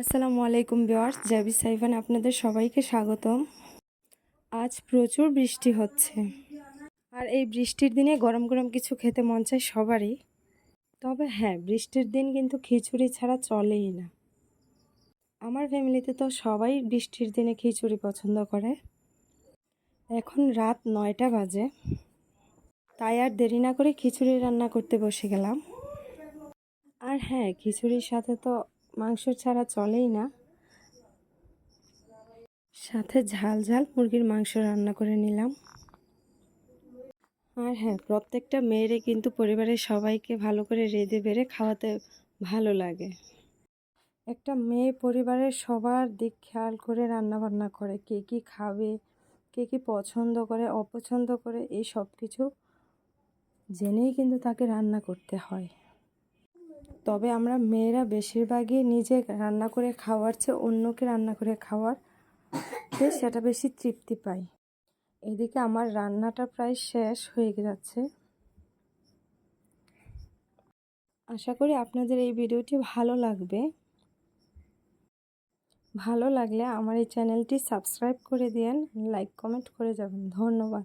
আসসালামু আলাইকুম বিওয়ার্স জাবি সাইফান আপনাদের সবাইকে স্বাগতম। আজ প্রচুর বৃষ্টি হচ্ছে। আর এই বৃষ্টির দিনে গরম গরম কিছু খেতে মন চায় সবারই। তবে হ্যাঁ বৃষ্টির দিন কিন্তু খিচুড়ি ছাড়া চলেই না। আমার ফ্যামিলিতে তো সবাই বৃষ্টির দিনে খিচুড়ি পছন্দ করে। এখন রাত নয়টা বাজে। তাই আর দেরি না করে খিচুড়ি রান্না করতে বসে গেলাম। আর হ্যাঁ খিচুড়ির সাথে তো মাংস ছাড়া চলেই না। সাথে ঝাল ঝাল মুরগির মাংস রান্না করে নিলাম। আর হ্যাঁ প্রত্যেকটা মেয়েরে কিন্তু পরিবারের সবাইকে ভালো করে রেঁধে বেড়ে খাওয়াতে ভালো লাগে। একটা মেয়ে পরিবারের সবার দিক খেয়াল করে রান্না বান্না করে, কে কী খাবে, কে কী পছন্দ করে, অপছন্দ করে, এই সব কিছু জেনেই কিন্তু তাকে রান্না করতে হয়। তবে আমরা মেয়েরা বেশিরভাগই নিজে রান্না করে খাওয়ার চেয়ে অন্যকে রান্না করে খাওয়ার সেটা বেশি তৃপ্তি পাই। এদিকে আমার রান্নাটা প্রায় শেষ হয়ে যাচ্ছে। আশা করি আপনাদের এই ভিডিওটি ভালো লাগবে। ভালো লাগলে আমার এই চ্যানেলটি সাবস্ক্রাইব করে দিন লাইক, কমেন্ট করে যাবেন। ধন্যবাদ।